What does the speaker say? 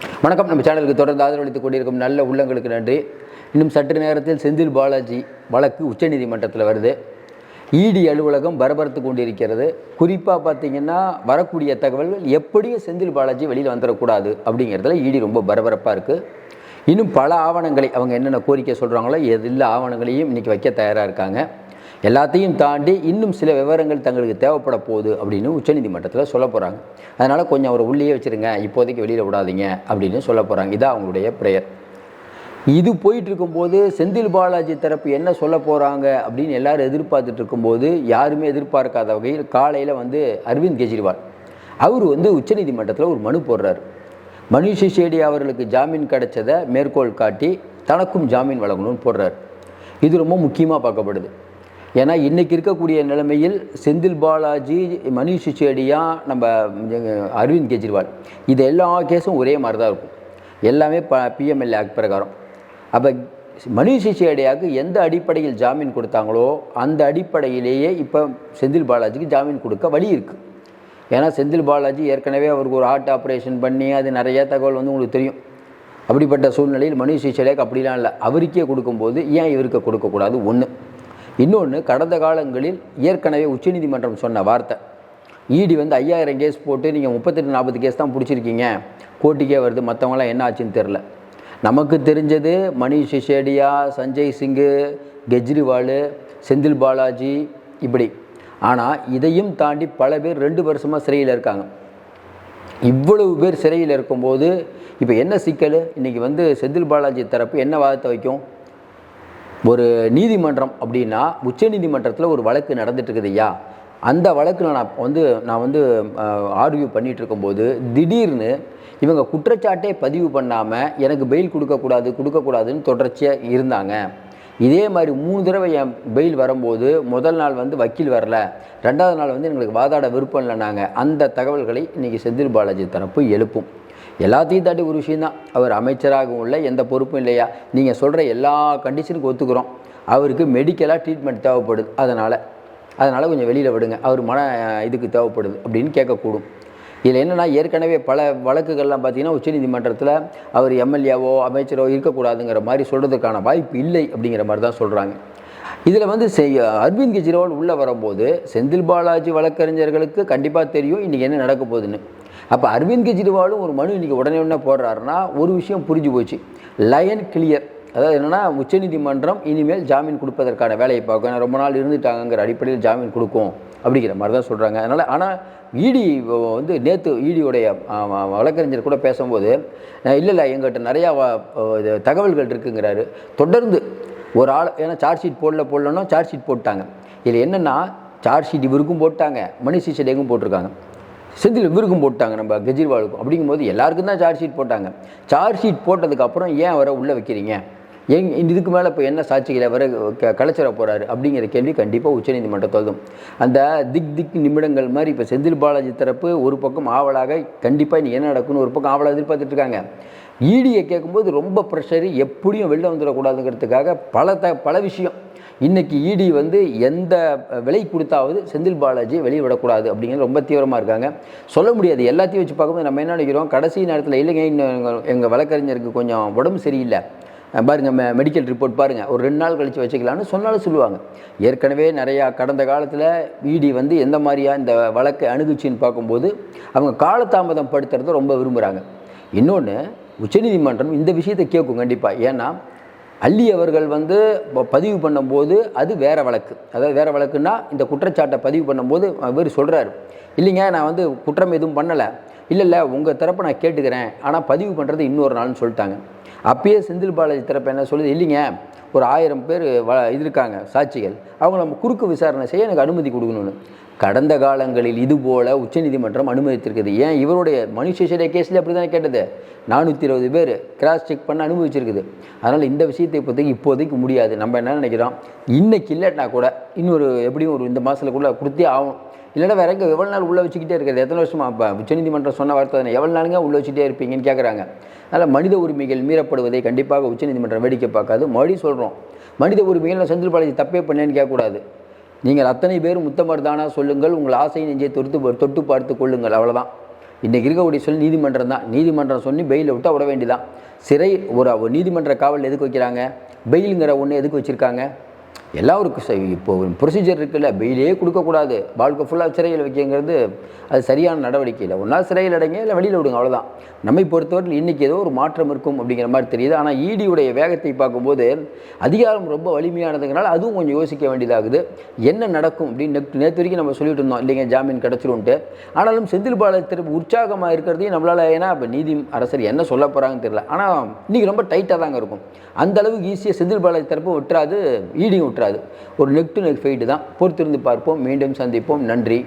வணக்கம். நம்ம சேனலுக்கு தொடர்ந்து ஆதரவளித்துக் கொண்டிருக்கும் நல்ல உள்ளங்களுக்கு நன்றி. இன்னும் சற்று நேரத்தில் செந்தில் பாலாஜி வழக்கு உச்சநீதிமன்றத்தில் வருது. இடி அலுவலகம் பரபரத்து கொண்டிருக்கிறது. குறிப்பாக பார்த்தீங்கன்னா வரக்கூடிய தகவல்கள் எப்படியும் செந்தில் பாலாஜி வெளியில் வந்துடக்கூடாது அப்படிங்கிறதுல இடி ரொம்ப பரபரப்பாக இருக்குது இன்னும் பல ஆவணங்களை அவங்க என்னென்ன கோரிக்கை சொல்கிறாங்களோ எல்லா ஆவணங்களையும் இன்றைக்கி வைக்க தயாராக இருக்காங்க. எல்லாத்தையும் தாண்டி இன்னும் சில விவரங்கள் தங்களுக்கு தேவைப்பட போகுது அப்படின்னு உச்சநீதிமன்றத்தில் சொல்ல போகிறாங்க அதனால் கொஞ்சம் அவரை உள்ளேயே வச்சுருங்க இப்போதைக்கு வெளியில் விடாதீங்க அப்படின்னு சொல்ல போகிறாங்க இதான் அவங்களுடைய ப்ரேயர். இது போயிட்டு இருக்கும்போது செந்தில் பாலாஜி தரப்பு என்ன சொல்ல போகிறாங்க அப்படின்னு எல்லாரும் எதிர்பார்த்துட்டு இருக்கும்போது யாருமே எதிர்பார்க்காத வகையில் காலையில் வந்து அரவிந்த் கெஜ்ரிவால் அவர் வந்து உச்சநீதிமன்றத்தில் ஒரு மனு போடுறாரு. மனுஷி சிசோடியா அவர்களுக்கு ஜாமீன் கிடைச்சதை மேற்கோள் காட்டி தனக்கும் ஜாமீன் வழங்கணும்னு போடுறாரு. இது ரொம்ப முக்கியமாக பார்க்கப்படுது. ஏன்னா இன்றைக்கி இருக்கக்கூடிய நிலைமையில் செந்தில் பாலாஜி மணிஷ் சிச்சேடியா நம்ம அரவிந்த் கெஜ்ரிவால் இது எல்லா கேஸும் ஒரே மாதிரி தான் இருக்கும். எல்லாமே ப பிஎம்எல்ஏ ஆக்ட் பிரகாரம். அப்போ மணிஷ் சிச்சேடியாவுக்கு எந்த அடிப்படையில் ஜாமீன் கொடுத்தாங்களோ அந்த அடிப்படையிலேயே இப்போ செந்தில் பாலாஜிக்கு ஜாமீன் கொடுக்க வழி இருக்குது ஏன்னா செந்தில் பாலாஜி ஏற்கனவே அவருக்கு ஒரு ஹார்ட் ஆப்ரேஷன் பண்ணி அது நிறைய தகவல் வந்து உங்களுக்கு தெரியும். அப்படிப்பட்ட சூழ்நிலையில் மணிஷ் சிச்சேடியாவுக்கு அப்படிலாம் இல்லை. அவருக்கே கொடுக்கும்போது ஏன் இவருக்கு கொடுக்கக்கூடாது? ஒன்று இன்னொன்று கடந்த காலங்களில் ஏற்கனவே உச்சநீதிமன்றம் சொன்ன வார்த்தை. இடி வந்து ஐயாயிரம் கேஸ் போட்டு நீங்கள் முப்பத்தெட்டு நாற்பது கேஸ் தான் பிடிச்சிருக்கீங்க. கோர்ட்டுக்கே வருது மற்றவங்களாம் என்ன ஆச்சுன்னு தெரில நமக்கு தெரிஞ்சது மணிஷ் ஷேடியா சஞ்சய் சிங்கு கெஜ்ரிவால் செந்தில் பாலாஜி இப்படி. ஆனால் இதையும் தாண்டி பல பேர் ரெண்டு வருஷமாக சிறையில் இருக்காங்க. இவ்வளவு பேர் சிறையில் இருக்கும்போது இப்போ என்ன சிக்கல்? இன்றைக்கி வந்து செந்தில் பாலாஜி தரப்பு என்ன வாதத்தை வைக்கும்? ஒரு நீதிமன்றம் அப்படின்னா உச்ச நீதிமன்றத்தில் ஒரு வழக்கு நடந்துட்டுருக்குது ஐயா அந்த வழக்கில் நான் வந்து நான் வந்து ஆர்வியூ பண்ணிகிட்டு இருக்கும்போது திடீர்னு இவங்க குற்றச்சாட்டே பதிவு பண்ணாமல் எனக்கு பெயில் கொடுக்கக்கூடாது கொடுக்கக்கூடாதுன்னு தொடர்ச்சியாக இருந்தாங்க. இதே மாதிரி மூணு தடவை என் பெயில் வரும்போது முதல் நாள் வந்து வக்கீல் வரல. ரெண்டாவது நாள் வந்து எங்களுக்கு வாதாட விருப்பம் இல்லைனாங்க அந்த தகவல்களை இன்றைக்கி செந்தில் பாலாஜி தரப்பு எழுப்பும். எல்லாத்தையும் தாண்டி ஒரு விஷயந்தான் அவர் அமைச்சராகவும் இல்லை எந்த பொறுப்பும் இல்லையா? நீங்கள் சொல்கிற எல்லா கண்டிஷனுக்கும் ஒத்துக்கிறோம். அவருக்கு மெடிக்கலாக ட்ரீட்மெண்ட் தேவைப்படுது. அதனால் அதனால் கொஞ்சம் வெளியில் விடுங்க. அவர் மன இதுக்கு தேவைப்படுது அப்படின்னு கேட்கக்கூடும். இதில் என்னென்னா ஏற்கனவே பல வழக்குகள்லாம் பார்த்தீங்கன்னா உச்சநீதிமன்றத்தில் அவர் எம்எல்ஏவோ அமைச்சரோ இருக்கக்கூடாதுங்கிற மாதிரி சொல்கிறதுக்கான வாய்ப்பு இல்லை அப்படிங்கிற மாதிரி தான் சொல்கிறாங்க இதில் வந்து செய் அரவிந்த் கெஜ்ரிவால் உள்ளே வரும்போது செந்தில் பாலாஜி வழக்கறிஞர்களுக்கு கண்டிப்பாக தெரியும் இன்றைக்கி என்ன நடக்க போகுதுன்னு. அப்போ அரவிந்த் கெஜ்ரிவாலும் ஒரு மனு இன்றைக்கி உடனே உடனே போடுறாருன்னா ஒரு விஷயம் புரிஞ்சு போச்சு. லயன் கிளியர் அதாவது என்னென்னா உச்சநீதிமன்றம் இனிமேல் ஜாமீன் கொடுப்பதற்கான வேலையை பார்க்கும். ஏன்னா ரொம்ப நாள் இருந்துட்டாங்கங்கிற அடிப்படையில் ஜாமீன் கொடுக்கும் அப்படிங்கிற மாதிரி தான் சொல்கிறாங்க அதனால் ஆனால் இடி வந்து நேற்று ஈடியோடைய வழக்கறிஞர் கூட பேசும்போது இல்லை இல்லை எங்கிட்ட நிறையா தகவல்கள் இருக்குங்கிறாரு. தொடர்ந்து ஒரு ஆள் ஏன்னா சார்ஜ் ஷீட் போடல போடலன்னா சார்ஜ் ஷீட் போட்டாங்க. இதில் என்னென்னா சார்ஜ் ஷீட் இவருக்கும் போட்டாங்க. மணி சிசோடியாவுக்கும் போட்டிருக்காங்க. செந்தில் இவருக்கும் போட்டாங்க நம்ம கெஜ்ரிவாலுக்கும். அப்படிங்கும்போது எல்லாருக்கும் தான் சார்ஜ் ஷீட் போட்டாங்க. சார்ஜ் ஷீட் போட்டதுக்கப்புறம் ஏன் அவரை உள்ளே வைக்கிறீங்க? எங் இதுக்கு மேலே இப்போ என்ன சாட்சிகளை வர க கலைச்சிட போகிறாரு அப்படிங்கிற கேள்வி கண்டிப்பாக உச்சநீதிமன்றம் தோதும் அந்த திக் திக் நிமிடங்கள் மாதிரி இப்போ செந்தில் பாலாஜி தரப்பு ஒரு பக்கம் ஆவலாக கண்டிப்பாக இனி என்ன நடக்குன்னு ஒரு பக்கம் ஆவலாக எதிர்பார்த்துட்டு இருக்காங்க. ஈடியை கேட்கும்போது ரொம்ப ப்ரெஷரு எப்படியும் வெளில வந்துடக்கூடாதுங்கிறதுக்காக பல த பல விஷயம். இன்றைக்கி இடி வந்து எந்த விலை கொடுத்தாவது செந்தில் பாலாஜி வெளியே விடக்கூடாது அப்படிங்கிறது ரொம்ப தீவிரமாக இருக்காங்க. சொல்ல முடியாது. எல்லாத்தையும் வச்சு பார்க்கும்போது நம்ம என்ன நினைக்கிறோம்? கடைசி நேரத்தில் இல்லைங்க இன்னும் எங்கள் வழக்கறிஞருக்கு கொஞ்சம் உடம்பு சரியில்லை. பாருங்கள் மெ மெடிக்கல் ரிப்போர்ட் பாருங்கள் ஒரு ரெண்டு நாள் கழித்து வச்சுக்கலான்னு சொன்னாலும் சொல்லுவாங்க. ஏற்கனவே நிறையா கடந்த காலத்தில் இடி வந்து எந்த மாதிரியாக இந்த வழக்கை அணுகுச்சின்னு பார்க்கும்போது அவங்க காலதாமதம் படுத்துறத ரொம்ப விரும்புகிறாங்க இன்னொன்று உச்சநீதிமன்றம் இந்த விஷயத்தை கேட்கும் கண்டிப்பாக ஏன்னா அள்ளி அவர்கள் வந்து பதிவு பண்ணும்போது அது வேறு வழக்கு. அதாவது வேறு வழக்குன்னா இந்த குற்றச்சாட்டை பதிவு பண்ணும்போது இவர் சொல்கிறாரு இல்லைங்க நான் வந்து குற்றம் எதுவும் பண்ணலை. இல்லை இல்லை உங்கள் தரப்பை நான் கேட்டுக்கிறேன். ஆனால் பதிவு பண்ணுறது இன்னொரு நாள்னு சொல்லிட்டாங்க. அப்பயே செந்தில் பாலாஜி தரப்பு என்ன சொல்லுது? இல்லைங்க ஒரு ஆயிரம் பேர் வ இது இருக்காங்க சாட்சிகள். அவங்க நம்ம குறுக்கு விசாரணை செய்ய எனக்கு அனுமதி கொடுக்கணும்னு. கடந்த காலங்களில் இது போல் உச்சநீதிமன்றம் அனுமதித்திருக்குது ஏன்? இவருடைய மணி கேஸில் அப்படி தானே கேட்டது? நானூற்றி இருபது பேர் கிராஸ் செக் பண்ண அனுபவிச்சிருக்குது அதனால் இந்த விஷயத்தை இப்போதைக்கு இப்போதைக்கு முடியாது. நம்ம என்ன நினைக்கிறோம்? இன்றைக்கி இல்லைன்னா கூட இன்னொரு எப்படியும் ஒரு இந்த மாதத்துக்குள்ளே கொடுத்தே ஆகும் இல்லைன்னா வேற எங்கே எவ்வளோ நாள் உள்ளே வச்சுக்கிட்டே இருக்கிறது? எத்தனை வருஷமா? இப்போ உச்சநீதிமன்றம் சொன்ன வார்த்தை தானே. எவ்வளோ நாளுங்க உள்ளே வச்சுட்டே இருப்பீங்கன்னு கேட்குறாங்க அதனால் மனித உரிமைகள் மீறப்படுவதை கண்டிப்பாக உச்சநீதிமன்றம் வேடிக்கை பார்க்காது. மறுபடியும் சொல்கிறோம் மனித உரிமைகள் நான் செந்தில் பாலாஜி தப்பே பண்ணேன்னு கேட்கக்கூடாது. நீங்கள் அத்தனை பேரும் முத்தமர் தானா சொல்லுங்கள். உங்கள் ஆசை நெஞ்சை தொடுத்து தொட்டு பார்த்து கொள்ளுங்கள். அவ்வளோதான் இன்றைக்கி இருக்கக்கூடிய சொல் நீதிமன்றம் தான். நீதிமன்றம் சொல்லி பெயிலை விட்டு விட வேண்டியதான் சிறை ஒரு ஒரு நீதிமன்ற காவல் எதுக்கு வைக்கிறாங்க? பெயிலுங்கிற ஒன்று எதுக்கு வச்சுருக்காங்க? எல்லாருக்கும் ச- இப்போ ஒரு ப்ரொசீஜர் இருக்குல்ல பெயிலே கொடுக்கக்கூடாது. வாழ்க்கை ஃபுல்லாக சிறையில் வைக்கங்கிறது அது சரியான நடவடிக்கை இல்லை. ஒன்றா சிறையில் அடைங்க இல்லை வெளியில் விடுங்க அவ்வளோதான் நம்மை பொறுத்தவரையில் இன்றைக்கி ஏதோ ஒரு மாற்றம் இருக்கும் அப்படிங்கிற மாதிரி தெரியுது. ஆனால் ஈடியுடைய வேகத்தை பார்க்கும்போது அதிகாரம் ரொம்ப வலிமையானதுங்கிறனால அதுவும் கொஞ்சம் யோசிக்க வேண்டியதாகுது. என்ன நடக்கும் அப்படின்னு நேற்று நேற்று வரைக்கும் நம்ம சொல்லிட்டு இருந்தோம். இல்லைங்க ஜாமீன் கிடச்சிரும்ன்ட்டு. ஆனாலும் செந்தில் பாலாஜி உற்சாகமாக இருக்கிறதையும் நம்மளால் ஏன்னா இப்போ நீதி அரசர் என்ன சொல்ல போகிறாங்கன்னு தெரியல. ஆனால் இன்றைக்கி ரொம்ப டைட்டாக தாங்க இருக்கும். அந்த அளவுக்கு ஈஸியாக செந்தில் பாலாஜி தரப்பு விட்டுறாது ஈடியும் விட்டுறாது ஒரு நெக் டு நெக் ஃபைட்டு தான். பொறுத்திருந்து பார்ப்போம். மீண்டும் சந்திப்போம். நன்றி.